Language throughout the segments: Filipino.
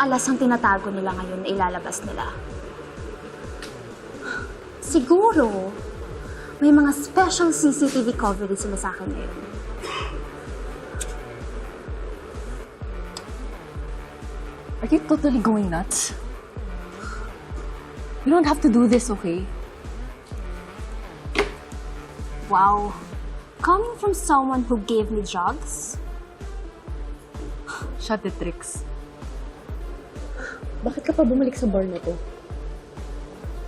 alas ang tinatago nila ngayon na ilalabas nila. Siguro, may mga special CCTV coverage sila sa akin ngayon. Are you totally going nuts? You don't have to do this, okay? Wow. Coming from someone who gave me drugs? Shut the tricks. Bakit ka pa bumalik sa bar na to?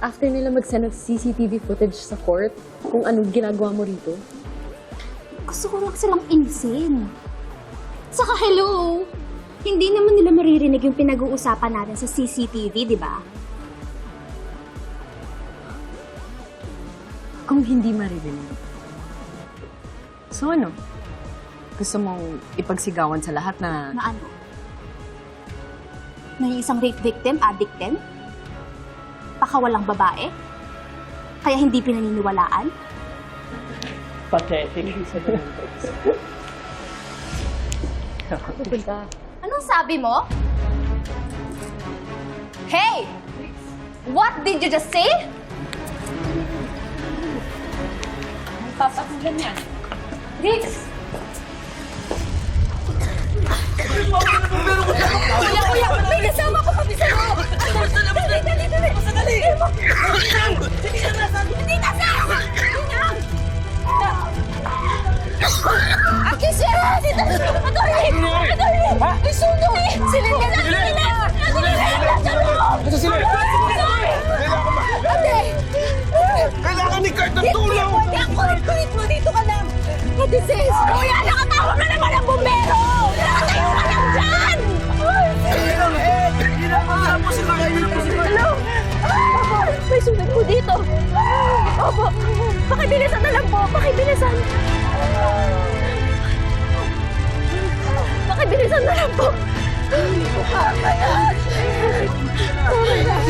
After nila mag-send ng CCTV footage sa court, kung anong ginagawa mo rito, Gusto ko lang silang insane. Saka hello, hindi naman nila maririnig yung pinag-uusapan natin sa CCTV, di ba? kung hindi maririnig. So ano? Gusto mong ipagsigawan sa lahat na Na ano? Na yung isang rape victim, addict din? Pakawalang babae? Kaya hindi pinaniniwalaan? Pathetic. pupunta? Anong sabi mo? Hey! What did you just say? Papatulan yan. Riggs! Kuya, kuya! May Aki, sira! Dito! Attorney! Attorney! May sundo eh! Silin ka na! Silin na! Silin na! Ito sila! Ate! Kailangan ni Kurt ng tulong! Hindi ang kulit-kulit mo! Dito ka lang! Ate sis! Kuya, nakatawag ka naman ng bumbero! Nakatayo ka lang dyan! Sila! Hello? Opo, may sunod po dito. Opo, pakibilisan na lang po, pakibilisan. Pakibilisan 明天在那里蹦，你？